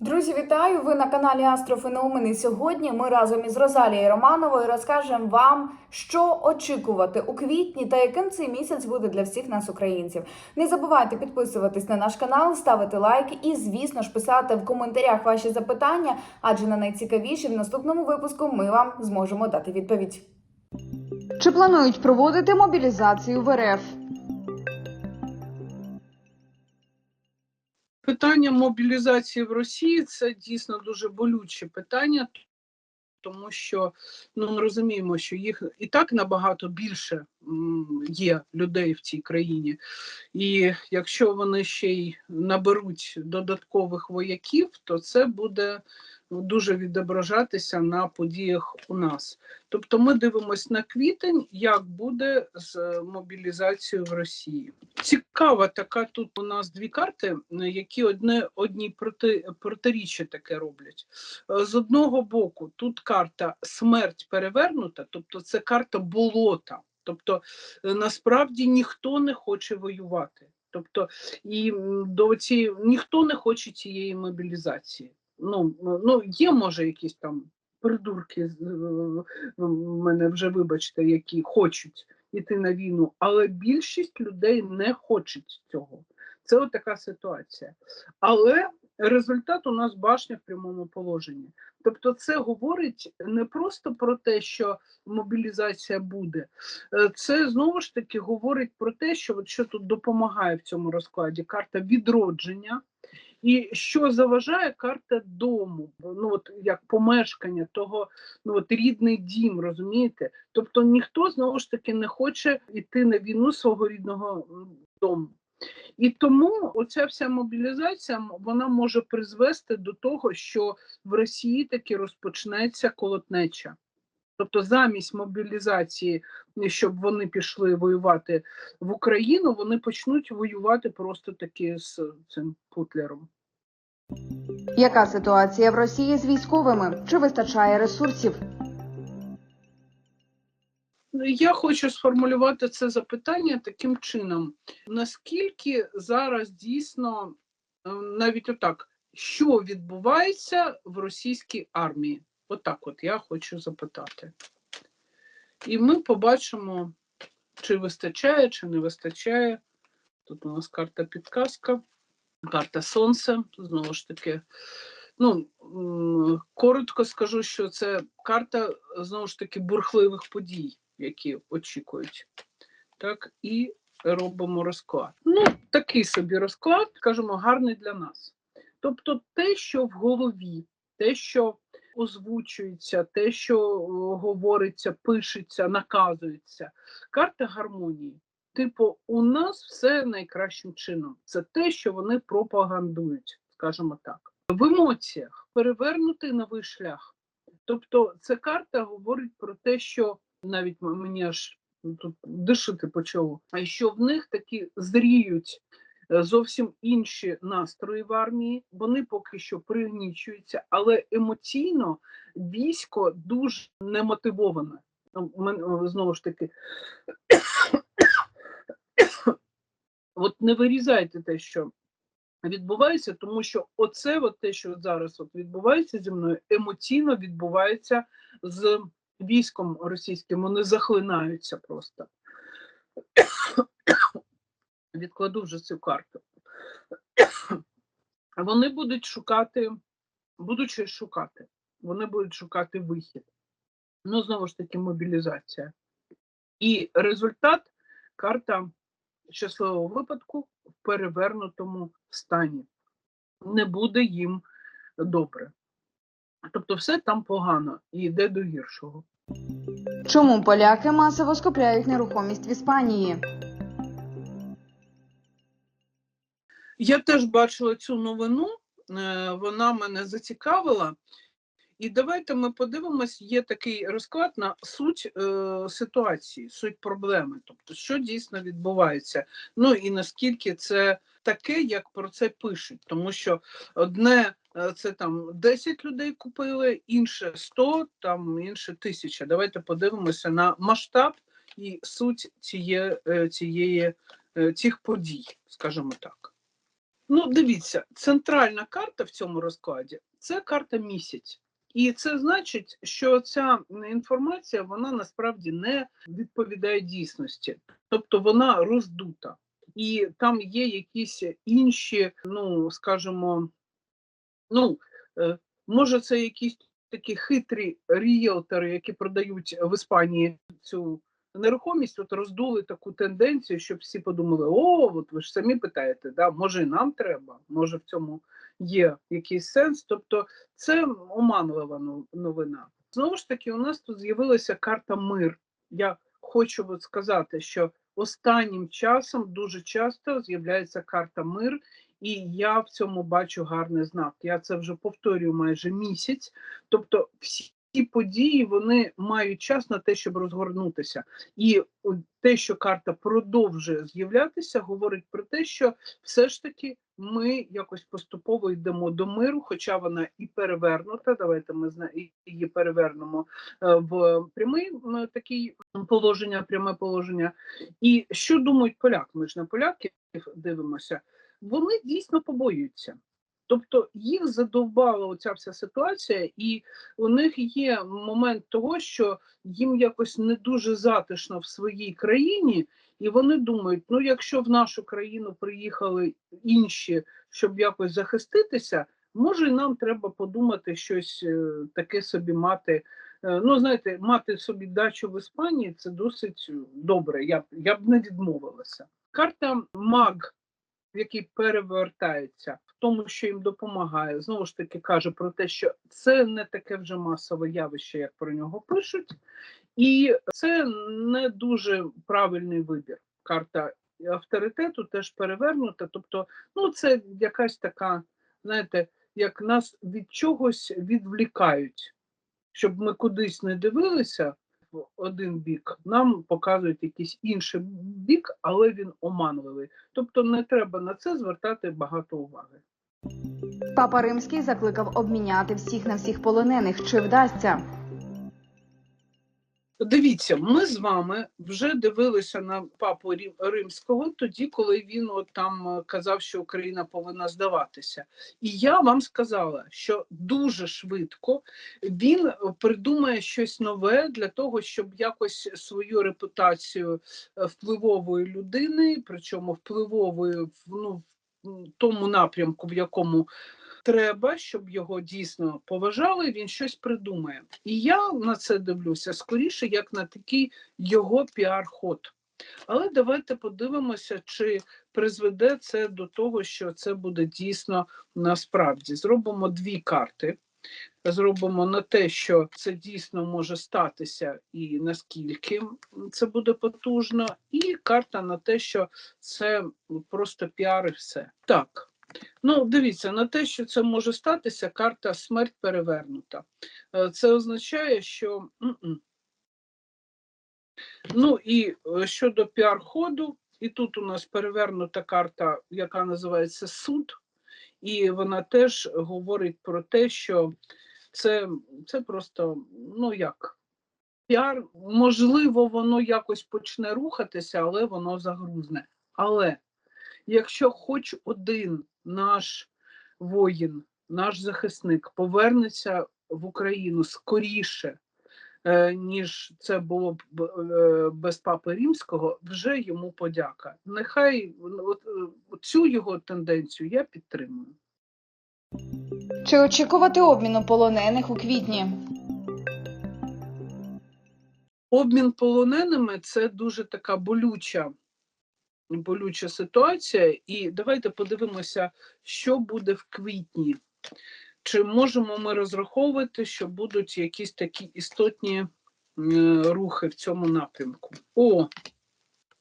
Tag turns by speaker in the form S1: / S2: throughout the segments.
S1: Друзі, вітаю! Ви на каналі Астрофеномен. І сьогодні ми разом із Розалією Романовою розкажемо вам, що очікувати у квітні та яким цей місяць буде для всіх нас, українців. Не забувайте підписуватись на наш канал, ставити лайк і, звісно ж, писати в коментарях ваші запитання, адже на найцікавіші в наступному випуску ми вам зможемо дати відповідь.
S2: Чи планують проводити мобілізацію в РФ?
S3: Питання мобілізації в Росії це дійсно дуже болюче питання, тому що ну, ми розуміємо, що їх і так набагато більше є людей в цій країні. І якщо вони ще й наберуть додаткових вояків, то це буде дуже відображатися на подіях у нас. Тобто ми дивимося на квітень, як буде з мобілізацією в Росії. Цікава така тут у нас дві карти, які одне одній проти, протиріччя таке роблять. Е, З одного боку, тут карта смерть перевернута, тобто це карта болота. Тобто е, насправді ніхто не хоче воювати. Тобто і до цієї ніхто не хоче цієї мобілізації. Ну, ну є може якісь там придурки е, мене вже вибачте, які хочуть іти на війну, але більшість людей не хочуть цього. Це от така ситуація. Але результат у нас башня в прямому положенні. Тобто, це говорить не просто про те, що мобілізація буде, Е, це знову ж таки говорить про те, що от що тут допомагає в цьому розкладі карта відродження. І що заважає карта дому, ну от як помешкання того, ну от рідний дім, розумієте? Тобто ніхто знову ж таки не хоче йти на війну свого рідного дому. І тому оця вся мобілізація вона може призвести до того, що в Росії таки розпочнеться колотнеча. Тобто замість мобілізації, щоб вони пішли воювати в Україну, вони почнуть воювати просто таки з цим Путлером.
S2: Яка ситуація в Росії з військовими? Чи вистачає ресурсів?
S3: Я хочу сформулювати це запитання таким чином: наскільки зараз дійсно е, навіть отак, що відбувається в російській армії? Отак, от я хочу запитати. І ми побачимо, чи вистачає, чи не вистачає. Тут у нас карта підказка, карта Сонце. Знову ж таки, ну коротко скажу, що це карта знову ж таки бурхливих подій, які очікують. Так, і робимо розклад. Ну, такий собі розклад, скажімо, гарний для нас. Тобто, те, що в голові, те, що озвучується, те, що говориться, пишеться, наказується, карта гармонії. Типу, у нас все найкращим чином. Це те, що вони пропагандують, скажімо так. В емоціях перевернутий новий шлях. Тобто, ця карта говорить про те, що навіть мені аж ну, тут дишити почало, а що в них такі зріють е, зовсім інші настрої в армії. Вони поки що пригнічуються, але емоційно військо дуже немотивоване. Ну, мене, Знову ж таки, от не вирізайте те, що відбувається, тому що оце, от те, що зараз от відбувається зі мною, емоційно відбувається з військом російським. Вони захлинаються просто. Відкладу вже цю карту. Вони будуть шукати, будуть щось шукати. Вони будуть шукати вихід. Ну, знову ж таки, мобілізація. І результат карта щасливого випадку в перевернутому стані. Не буде їм добре. Тобто, все там погано і йде до гіршого.
S2: Чому поляки масово скупляють нерухомість в Іспанії?
S3: Я теж бачила цю новину, е, вона мене зацікавила. І давайте ми подивимось, є такий розклад на суть е, ситуації, суть проблеми, тобто, що дійсно відбувається. Ну і наскільки це таке, як про це пишуть. Тому що одне це там 10 людей купили, інше 100, там інше 1000. Давайте подивимося на масштаб і суть цієї, цієї, е, цих подій, скажімо так. Ну, дивіться, центральна карта в цьому розкладі це карта місяць. І це значить, що ця інформація вона насправді не відповідає дійсності, тобто вона роздута. І там є якісь інші, ну скажімо, ну е, може, це якісь такі хитрі ріелтори, які продають в Іспанії цю нерухомість, от роздули таку тенденцію, щоб всі подумали: о, от ви ж самі питаєте, да, може і нам треба, може в цьому є якийсь сенс. Тобто це оманлива ну- новина. Знову ж таки, у нас тут з'явилася карта мир. Я хочу от сказати, що останнім часом дуже часто з'являється карта мир, і я в цьому бачу гарний знак. Я це вже повторюю майже місяць. Тобто, всі події вони мають час на те, щоб розгорнутися. І те, що карта продовжує з'являтися, говорить про те, що все ж таки ми якось поступово йдемо до миру, хоча вона і перевернута. Давайте ми її перевернемо е, в прямий такий положення, пряме положення. І що думають поляки? Ми ж на поляків дивимося. Вони дійсно побоюються. Тобто їх задовбала оця вся ситуація, і у них є момент того, що їм якось не дуже затишно в своїй країні, і вони думають: ну, якщо в нашу країну приїхали інші, щоб якось захиститися, може, нам треба подумати щось е, таке собі мати. Е, Ну, знаєте, мати собі дачу в Іспанії це досить добре. Я я б не відмовилася. Карта маг, який перевертається в тому, що їм допомагає, знову ж таки каже про те, що це не таке вже масове явище, як про нього пишуть, і це не дуже правильний вибір. Карта авторитету теж перевернута. Тобто, ну це якась така, знаєте, як нас від чогось відвлікають, щоб ми кудись не дивилися один бік, нам показують якийсь інший бік, але він оманливий. Тобто не треба на це звертати багато уваги.
S2: Папа Римський закликав обміняти всіх на всіх полонених. Чи вдасться?
S3: Дивіться, ми з вами вже дивилися на папу Римського тоді, коли він от там е, казав, що Україна повинна здаватися. І я вам сказала, що дуже швидко він е, придумає щось нове для того, щоб якось свою репутацію е, впливової людини, причому впливової ну, в тому напрямку, в якому треба, щоб його дійсно поважали, він щось придумає. І я на це дивлюся скоріше, як на такий його піар-ход. Але давайте подивимося, чи призведе це до того, що це буде дійсно насправді. Зробимо дві карти. Зробимо на те, що це дійсно може статися, і наскільки це буде потужно, і карта на те, що це просто піар і все. Так. Ну, дивіться, на те, що це може статися, карта смерть перевернута. Е, Це означає, що. Ну і е, щодо піар-ходу, і тут у нас перевернута карта, яка називається суд, і вона теж говорить про те, що це, це просто, ну як, піар, можливо, воно якось почне рухатися, але воно загрузне. Але якщо хоч один наш воїн, наш захисник повернеться в Україну скоріше, е, ніж це було б е, без папи римського, вже йому подяка. Нехай е, цю його тенденцію я підтримую.
S2: Чи очікувати обміну полонених у квітні?
S3: Обмін полоненими це дуже така болюча, болюча ситуація. І давайте подивимося, що буде в квітні. Чи можемо ми розраховувати, що будуть якісь такі істотні е, рухи в цьому напрямку? О,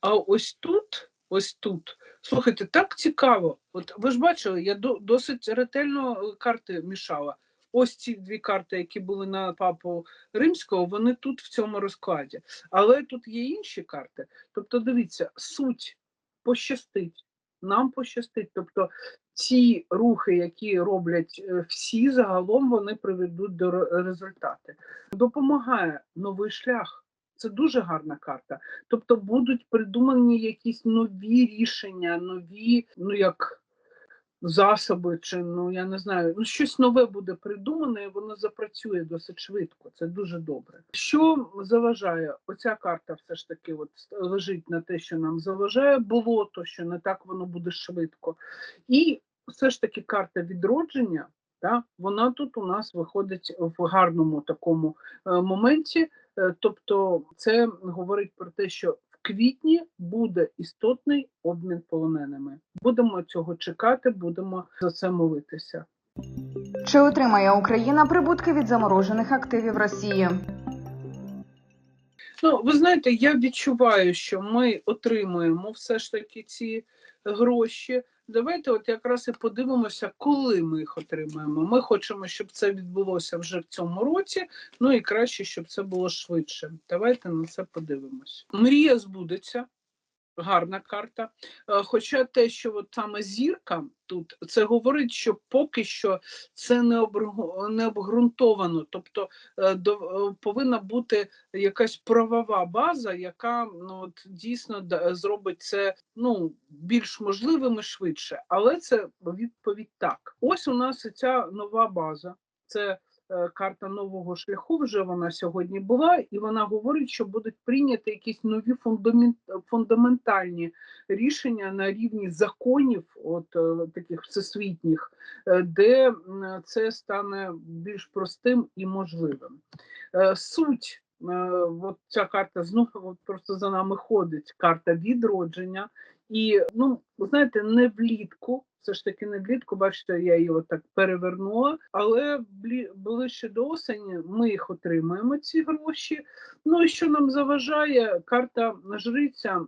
S3: а ось тут, ось тут. Слухайте, так цікаво. От ви ж бачили, я до, досить ретельно е, карти мішала. Ось ці дві карти, які були на папу римського, вони тут в цьому розкладі. Але тут є інші карти. Тобто, дивіться, суть пощастить, нам пощастить. Тобто, ці рухи, які роблять е, всі, загалом вони приведуть до ре- результати. Допомагає новий шлях. Це дуже гарна карта. Тобто будуть придумані якісь нові рішення, нові, ну як засоби, чи ну я не знаю, ну щось нове буде придумане, і воно запрацює досить швидко. Це дуже добре. Що заважає? Оця карта все ж таки от лежить на те, що нам заважає болото, що не так воно буде швидко. І все ж таки карта відродження. Та, вона тут у нас виходить в гарному такому е, моменті. Е, тобто, це говорить про те, що квітні буде істотний обмін полоненими. Будемо цього чекати, будемо за це молитися.
S2: Чи отримає Україна прибутки від заморожених активів Росії?
S3: Ну, ви знаєте, я відчуваю, що ми отримуємо все ж таки ці гроші. Давайте от якраз і подивимося, коли ми їх отримаємо. Ми хочемо, щоб це відбулося вже в цьому році. Ну і краще, щоб це було швидше. Давайте на це подивимось. Мрія збудеться. Гарна карта. Е, Хоча те, що от саме зірка тут, це говорить, що поки що це не обґрунтовано. Тобто е, до- е, повинна бути якась правова база, яка ну, от, дійсно зробить це ну, більш можливим і швидше. Але це відповідь так. Ось у нас ця нова база. Це карта нового шляху. Вже вона сьогодні була, і вона говорить, що будуть прийняті якісь нові фундаментальні рішення на рівні законів, от е, таких всесвітніх, е, де це стане більш простим і можливим. Е, Суть. е, От ця карта знову просто за нами ходить. Карта відродження. І ну, знаєте, не влітку, все ж таки не влітку, бачите, я її отак перевернула, але ближче до осені ми їх отримаємо, ці гроші. Ну і що нам заважає, карта жриця,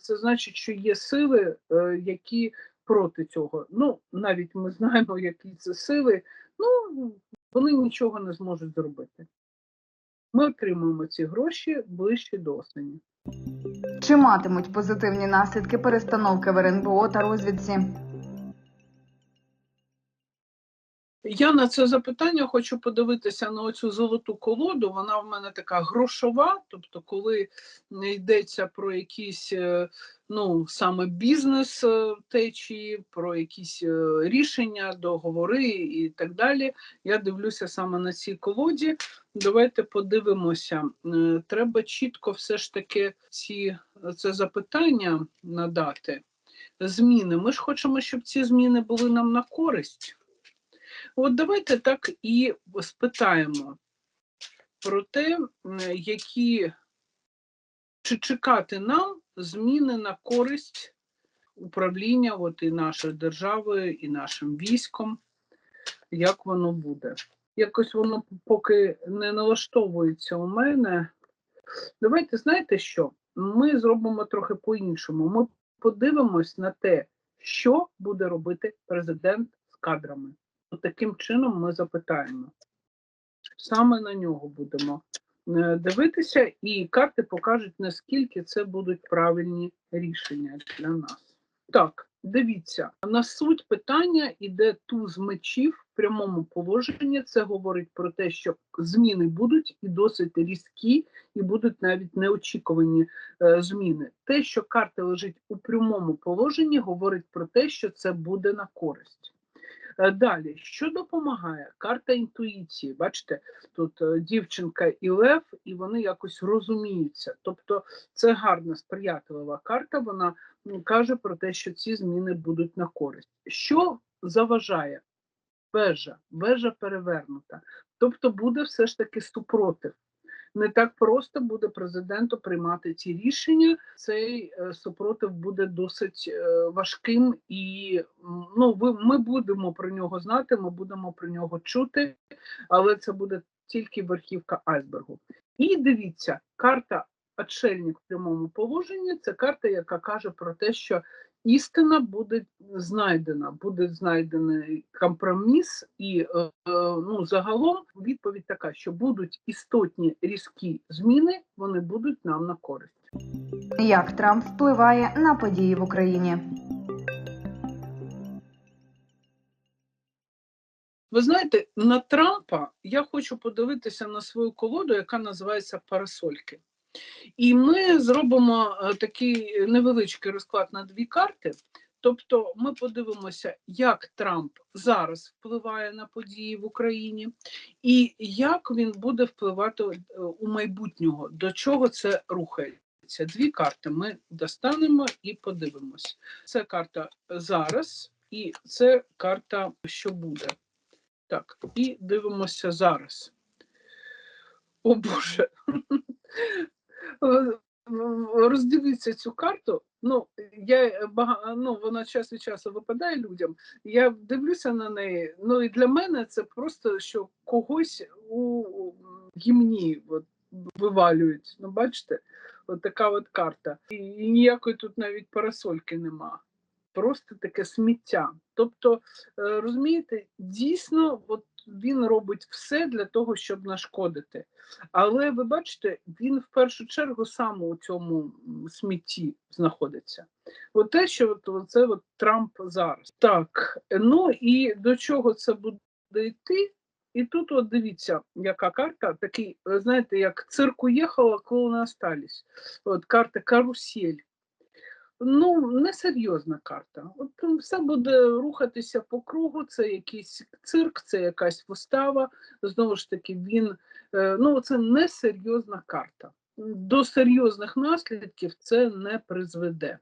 S3: це значить, що є сили, е, які проти цього. Ну, навіть ми знаємо, які це сили, ну вони нічого не зможуть зробити. Ми отримуємо ці гроші ближче до осені.
S2: Чи матимуть позитивні наслідки перестановки в РНБО та розвідці?
S3: Я на це запитання хочу подивитися на оцю золоту колоду. Вона в мене така грошова. Тобто, коли йдеться про якісь е, ну саме бізнес е, течії, про якісь е, рішення, договори і так далі. Я дивлюся саме на цій колоді. Давайте подивимося. Е, Треба чітко все ж таки ці це запитання надати. Зміни. Ми ж хочемо, щоб ці зміни були нам на користь. От давайте так і спитаємо про те, які чи чекати нам зміни на користь управління от і нашою державою, і нашим військом, як воно буде. Якось воно поки не налаштовується у мене. Давайте знаєте що? Ми зробимо трохи по-іншому. Ми подивимось на те, що буде робити президент з кадрами. Таким чином ми запитаємо. Саме на нього будемо е, дивитися, і карти покажуть, наскільки це будуть правильні рішення для нас. Так, дивіться, на суть питання іде туз мечів в прямому положенні. Це говорить про те, що зміни будуть і досить різкі, і будуть навіть неочікувані е, зміни. Те, що карта лежить у прямому положенні, говорить про те, що це буде на користь. Е, Далі, що допомагає? Карта інтуїції. Бачите, тут е, дівчинка і лев, і вони якось розуміються. Тобто це гарна, сприятлива карта. Вона каже про те, що ці зміни будуть на користь. Що заважає? Вежа, вежа перевернута. Тобто буде все ж таки супротив. Не так просто буде президенту приймати ці рішення. Цей е, супротив буде досить е, важким, і ну ви ми будемо про нього знати, ми будемо про нього чути, але це буде тільки верхівка айсбергу. І дивіться, карта Отшельник в прямому положенні це карта, яка каже про те, що істина буде знайдена, буде знайдений компроміс, і е, е, ну загалом відповідь така, що будуть істотні різкі зміни, вони будуть нам на користь.
S2: Як Трамп впливає на події в Україні?
S3: Ви знаєте, на Трампа я хочу подивитися на свою колоду, яка називається Парасольки. І ми зробимо е, такий невеличкий розклад на дві карти. Тобто ми подивимося, як Трамп зараз впливає на події в Україні, і як він буде впливати е, у майбутнього, до чого це рухається. Дві карти ми достанемо і подивимось. Це карта зараз, і це карта, що буде. Так, і дивимося зараз. О Боже. Е, Роздивіться цю карту. Ну, я ну, вона час від часу випадає людям. Я дивлюся на неї. Ну і для мене це просто що когось у гімні от, вивалюють. Ну, бачите, от така от карта. І, і ніякої тут навіть парасольки нема. Просто таке сміття. Тобто, е, розумієте, дійсно, от він робить все для того, щоб нашкодити. Але ви бачите, він в першу чергу сам у цьому смітті знаходиться. От те, що от, це от Трамп зараз. Так, ну і до чого це буде йти? І тут, от дивіться, яка карта, такий, знаєте, як цирк уїхала, клоуни остались. От карта карусель. Ну, несерйозна карта. От все буде рухатися по кругу, це якийсь цирк, це якась вистава. Знову ж таки, він е, ну це несерйозна карта. До серйозних наслідків це не призведе.